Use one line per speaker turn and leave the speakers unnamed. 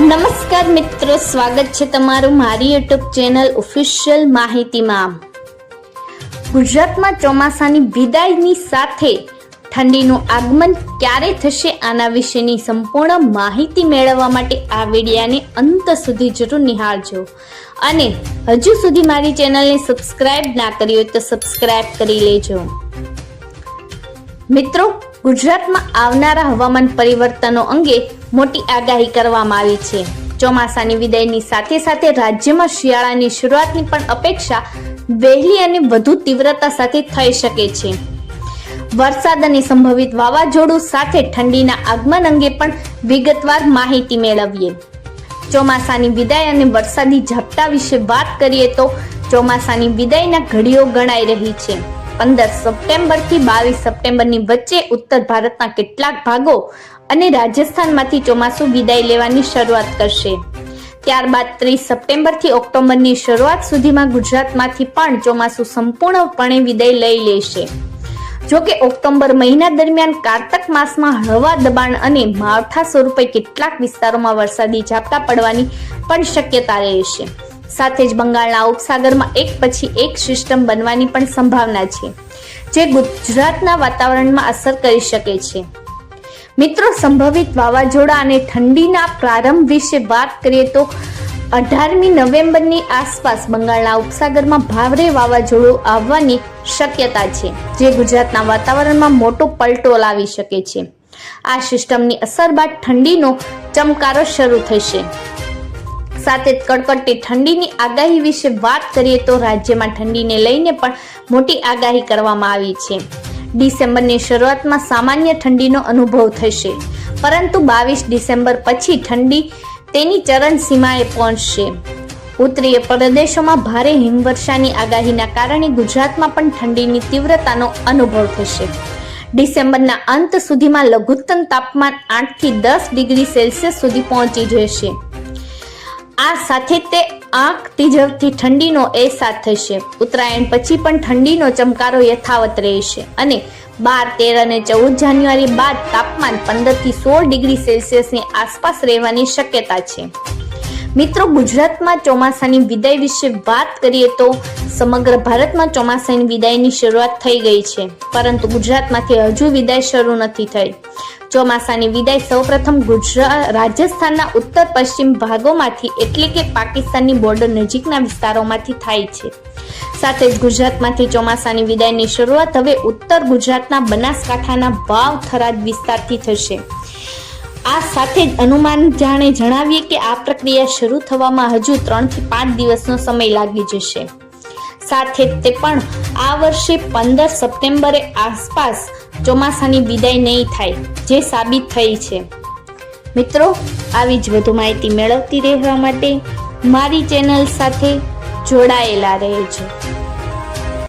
નમસ્કાર મિત્રો, સ્વાગત છે તમારું મારી યુટ્યુબ ચેનલ ઓફિશિયલ માહિતીમાં. ગુજરાતમાં ચોમાસાની વિદાયની સાથે ઠંડીનું આગમન ક્યારે થશે આના વિશેની સંપૂર્ણ માહિતી મેળવવા માટે આ વિડિયાને અંત સુધી જરૂર નિહાળજો. અને હજુ સુધી મારી ચેનલને સબસ્ક્રાઇબ ના કરી હોય તો સબસ્ક્રાઇબ કરી લેજો. મિત્રો ગુજરાતમાં આવનારા હવામાન પરિવર્તનો અંગે મોટી આગાહી કરવામાં આવી છે. ચોમાસાની વિદાયની સાથે સાથે રાજ્યમાં શિયાળાની શરૂઆતની પણ અપેક્ષા વહેલી અને વધુ તીવ્રતા સાથે થઈ શકે છે. વરસાદ અને સંભવિત વાવાઝોડું સાથે ઠંડીના આગમન અંગે પણ વિગતવાર માહિતી મેળવીએ. ચોમાસાની વિદાય અને વરસાદી ઝાપટા વિશે વાત કરીએ તો ચોમાસાની વિદાયના ઘડીઓ ગણાઈ રહી છે. પંદર સપ્ટેમ્બરથી બાવીસ સપ્ટેમ્બરની વચ્ચે ઉત્તર ભારતના કેટલાક ભાગો અને રાજસ્થાનમાંથી ચોમાસું વિદાય લેવાની શરૂઆત કરશે. ત્યારબાદ ત્રીસ સપ્ટેમ્બરથી ઓક્ટોબરની શરૂઆત સુધીમાં ગુજરાતમાંથી પણ ચોમાસું સંપૂર્ણપણે વિદાય લઈ લેશે. જોકે ઓક્ટોબર મહિના દરમિયાન કારતક માસમાં હળવા દબાણ અને માવઠા સ્વરૂપે કેટલાક વિસ્તારોમાં વરસાદી ઝાપટા પડવાની પણ શક્યતા રહેશે. સાથે જ બંગાળના ઉપસાગરમાં એક પછી એક સિસ્ટમ બનવાની પણ સંભાવના છે, જે ગુજરાતના વાતાવરણમાં અસર કરી શકે છે. મિત્રો, સંભવિત વાવાઝોડા અને ઠંડીના પ્રારંભ વિશે વાત કરીએ તો અઢારમી નવેમ્બરની આસપાસ બંગાળના ઉપસાગરમાં ભારે વાવાઝોડું આવવાની શક્યતા છે, જે ગુજરાતના વાતાવરણમાં મોટો પલટો લાવી શકે છે. આ સિસ્ટમની અસર બાદ ઠંડીનો ચમકારો શરૂ થશે. સાથે કડકડતી ઠંડીની આગાહી વિશે વાત કરીએ તો રાજ્યમાં ઠંડીને લઈને પણ મોટી આગાહી કરવામાં આવી છે. ડિસેમ્બરની શરૂઆતમાં સામાન્ય ઠંડીનો અનુભવ થશે, પરંતુ બાવીસ ડિસેમ્બર પછી ઠંડી તેની ચરણ સીમાએ પહોંચશે. ઉત્તરીય પ્રદેશોમાં ભારે હિમવર્ષાની આગાહીના કારણે ગુજરાતમાં પણ ઠંડીની તીવ્રતાનો અનુભવ થશે. ડિસેમ્બરના અંત સુધીમાં લઘુત્તમ તાપમાન આઠથી દસ ડિગ્રી સેલ્સિયસ સુધી પહોંચી જશે. આ સાથે તે આંખ તીજવથી ઠંડીનો અહેસાસ થશે. ઉત્તરાયણ પછી પણ ઠંડીનો ચમકારો યથાવત રહેશે અને બાર, તેર અને ચૌદ જાન્યુઆરી બાદ તાપમાન પંદરથી સોળ ડિગ્રી સેલ્સિયસની આસપાસ રહેવાની શક્યતા છે. મિત્રો, ગુજરાતમાં ચોમાસાની વિદાય વિશે વાત કરીએ તો સમગ્ર ભારતમાં ચોમાસાની વિદાયની શરૂઆત થઈ ગઈ છે. પરંતુ ગુજરાતમાંથી હજુ વિદાય શરૂ નથી થઈ. ચોમાસાની વિદાય સૌપ્રથમ ગુજરાત રાજસ્થાનના ઉત્તર પશ્ચિમ ભાગોમાંથી એટલે કે પાકિસ્તાનની બોર્ડર નજીકના વિસ્તારોમાંથી થાય છે. સાથે જ ગુજરાતમાંથી ચોમાસાની વિદાયની શરૂઆત હવે ઉત્તર ગુજરાતના બનાસકાંઠાના વાવ થરાદ વિસ્તારથી થશે. આ સાથે જ અનુમાન જાણે જણાવીએ કે આ પ્રક્રિયા શરૂ થવામાં હજુ ત્રણથી પાંચ દિવસનો સમય લાગી જશે. સાથે તે પણ આ વર્ષે પંદર સપ્ટેમ્બરે આસપાસ ચોમાસાની વિદાય નહીં થાય, જે સાબિત થઈ છે. મિત્રો, આવી જ વધુ માહિતી મેળવતી રહેવા માટે મારી ચેનલ સાથે જોડાયેલા રહેજો.